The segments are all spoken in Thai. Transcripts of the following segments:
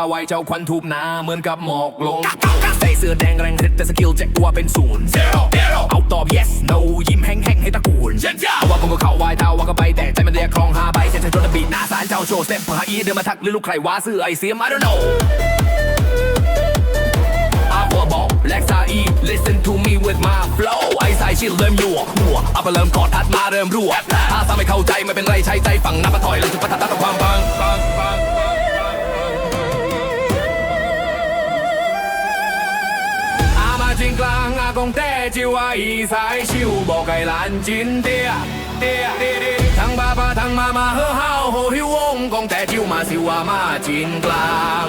ามาพาไว้เจ้าควันทูบหนาเหมือนกับหมอกลงใส่เสื้อแดงแรงฤทธิ์แต่สกิลแจ็คว่าเป็นศูนย์เอาตอบ yes no ยิ้มแห้งๆให้ตะกูลเอาว่าผมก็เข้าวายเท้าว่าก็ไปแต่ใจมันเรียกคลองหาใบเส้นทางโดนบีหน้าสารเจ้าโชว์สเต็ปพาอีเดินมาทักหรือลูกใครว่าซื้อไอเสียม I don't know อาบัวบอกแลกซาอี listen to me with my flow ไอ้สายชิลเริ่มยั่วหัวอัปเริ่มกอดทัดมาเริ่มรั่วถ้าซ้ำไม่เข้าใจไม่เป็นไรใช้ใจฝั่งนับมาถอยแล้วจุดประทัดตั้งความากงแต่จิวว่าอีสายชิวบอกไก่หลานจินเตียเตียเตียเตียทั้งบาบาทั้งมามาเฮอเฮาโหหิวงกองแต่จิวมาสิว่ามาจีนกลาง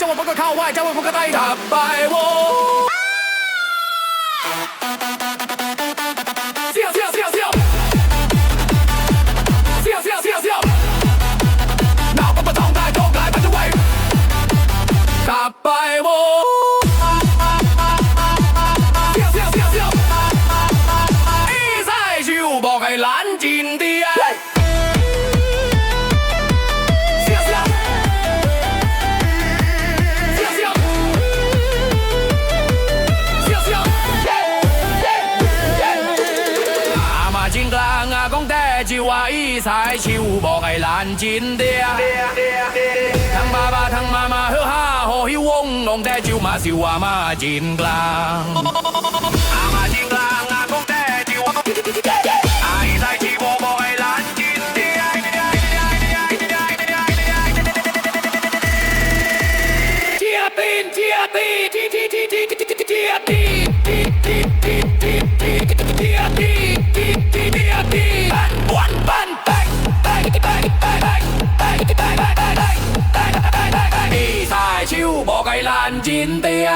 จั我หวะปรากฏข่ นจินเดียทั้งบาบาทั้งมามาเฮือฮ่าโหฮิวงงงแต่จิวมาสิว่ามาจินกลางอามาจินกลางอาคงแต่จิว Làn 杯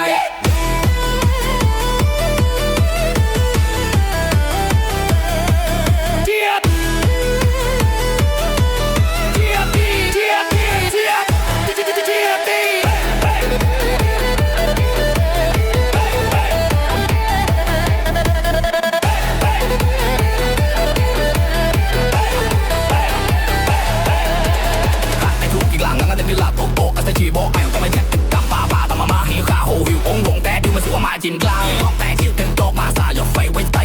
我买进高，放带一根高马萨，要飞为。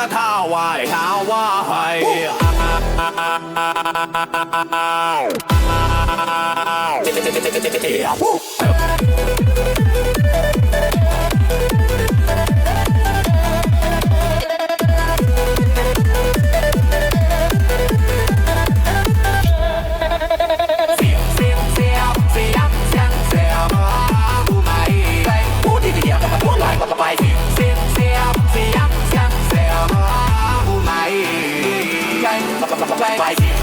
าท่าวายหาว่าไห้เดี๋ยว bye. bye.